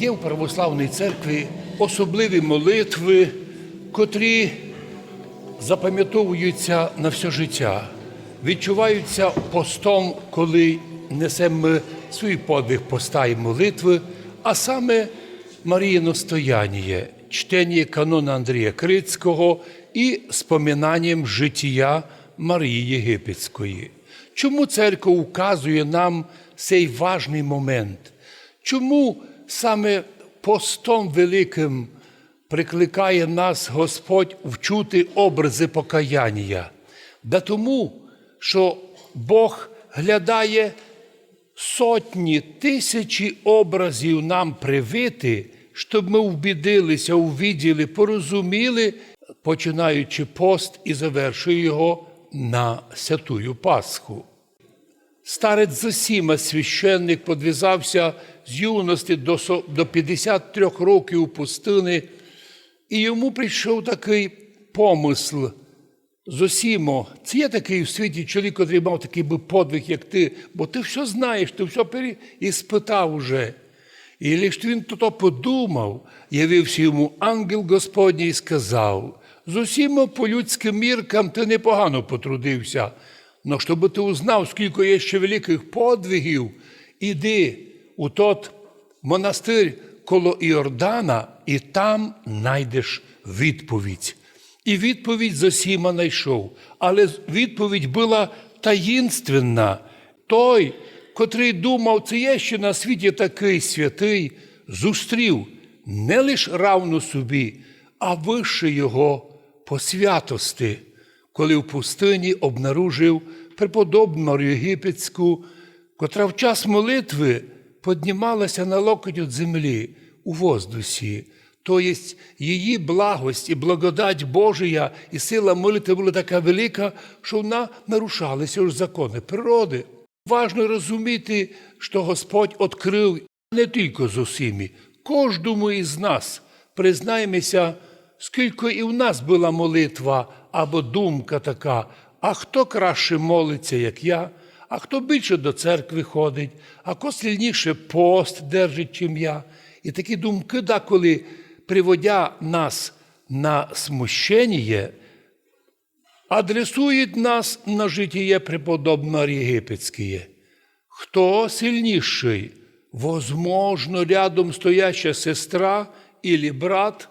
Є в православній церкві особливі молитви, котрі запам'ятовуються на все життя, відчуваються постом, коли несемо свій подвиг поста і молитви, а саме Маріїно стояння, чтення канона Андрія Крицького і споминанням життя Марії Єгипетської. Чому церква указує нам цей важний момент? Чому саме постом великим прикликає нас Господь вчути образи покаяння? Да тому, що Бог глядає сотні, тисячі образів нам привити, щоб ми вбідилися, увіділи, порозуміли, починаючи пост і завершує його на святую Пасху. Старець Зосіма, священник, подвізався з юності до до 53 років у пустини, і йому прийшов такий помисл. Зосімо, це є такий у світі чоловік, який мав такий би подвиг, як ти, бо ти все знаєш, ти все пере... і спитав уже. І лиш він то подумав, явився йому ангел Господній і сказав: Зосімо по людським міркам ти непогано потрудився, но щоб ти узнав, скільки є ще великих подвигів, іди у тот монастир коло Іордана, і там знайдеш відповідь. І відповідь Зосіма знайшов. Але відповідь була таїнственна. Той, котрий думав, це є ще на світі такий святий, зустрів не лише равно собі, а вище його по святости, коли в пустині обнаружив преподобну Єгипетську, котра в час молитви піднімалася на локоть від землі у воздусі. Тобто її благость і благодать Божия і сила молитви була така велика, що вона нарушалася ж закони природи. Важно розуміти, що Господь відкрив не тільки з усіми, кожному із нас. Признаємося, скільки і в нас була молитва або думка така, а хто краще молиться, як я, а хто більше до церкви ходить, а хто сильніше пост держить, чим я. І такі думки, деколи приводя нас на смущення, адресують нас на житіє преподобно Єгипетське. Хто сильніший? Возможно, рядом стояща сестра или брат,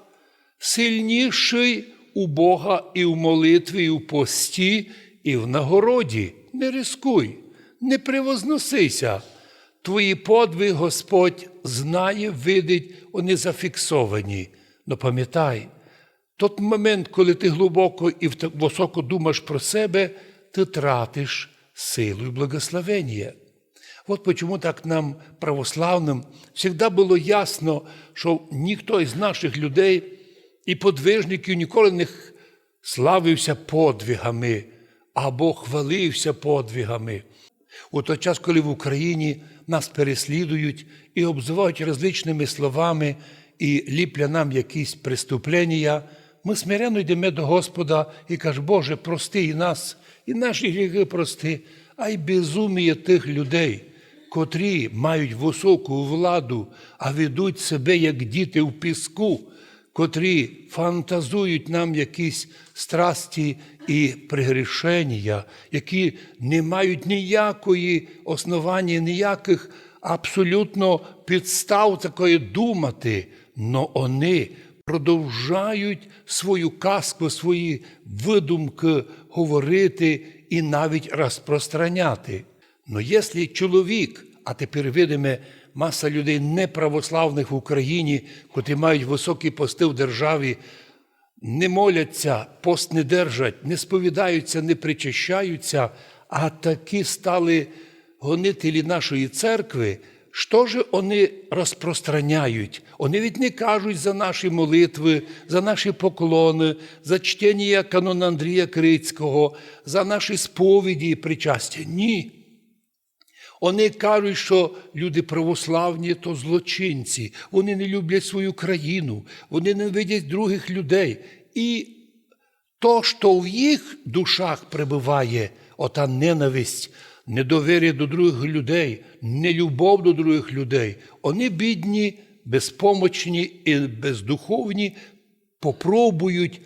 сильніший у Бога і в молитві, і в пості, і в нагороді. Не рискуй, не превозносися. Твої подвиг Господь знає, видить, вони зафіксовані. Но пам'ятай, тот момент, коли ти глибоко і високо думаєш про себе, ти тратиш силу і благословення. От почему так нам, православним, завжди було ясно, що ніхто із наших людей і подвижників ніколи не славився подвигами або хвалився подвигами. У той час, коли в Україні нас переслідують і обзивають различними словами і ліпля нам якісь преступлення, ми смиренно йдемо до Господа і кажемо, Боже, прости і нас, і наші гріхи прости, а й безуміє тих людей, котрі мають високу владу, а ведуть себе як діти в піску, котрі фантазують нам якісь страсті і пригрішення, які не мають ніякої основання, ніяких абсолютно підстав такої думати, но вони продовжають свою казку, свої видумки говорити і навіть розпространяти. Но якщо чоловік, а тепер видиме маса людей неправославних в Україні, котрі мають високі пости в державі, не моляться, пост не держать, не сповідаються, не причащаються, а такі стали гонителі нашої церкви, що ж вони розпространяють? Вони ведь не кажуть за наші молитви, за наші поклони, за чтення канона Андрія Крицького, за наші сповіді і причастя. Ні. Вони кажуть, що люди православні то злочинці, вони не люблять свою країну, вони не видять других людей. І то, що в їх душах пребуває, ота ненависть, недовір'я до других людей, нелюбов до других людей, вони бідні безпомочні і бездуховні попробують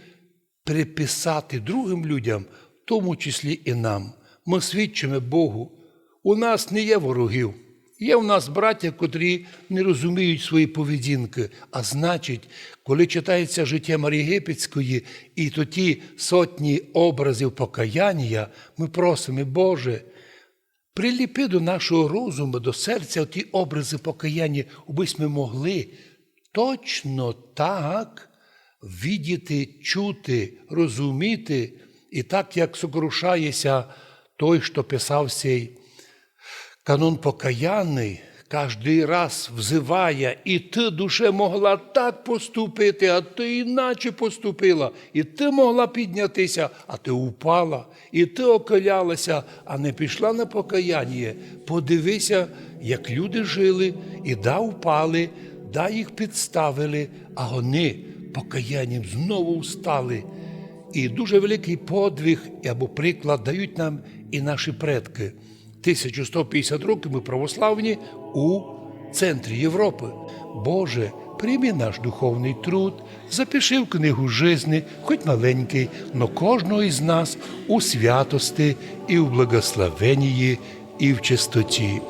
приписати другим людям, в тому числі і нам. Ми свідчимо Богу. У нас не є ворогів. Є в нас браття, котрі не розуміють свої поведінки. А значить, коли читається життя Марії Єгипетської і то ті сотні образів покаяння, ми просимо, Боже, приліпи до нашого розуму, до серця ті образи покаяння, аби ми могли точно так видіти, чути, розуміти, і так як сокрушається той, що писав цей канон покаянний, кожний раз взиває, і ти, душе, могла так поступити, а ти іначе поступила, і ти могла піднятися, а ти упала, і ти околялася, а не пішла на покаяння. Подивися, як люди жили, і да впали, да їх підставили, а вони покаянням знову встали. І дуже великий подвиг або приклад дають нам і наші предки. 1150 років ми православні у центрі Європи. Боже, прийми наш духовний труд, запиши в книгу жизни, хоч маленький, но кожного із нас у святости і в благословенії, і в чистоті.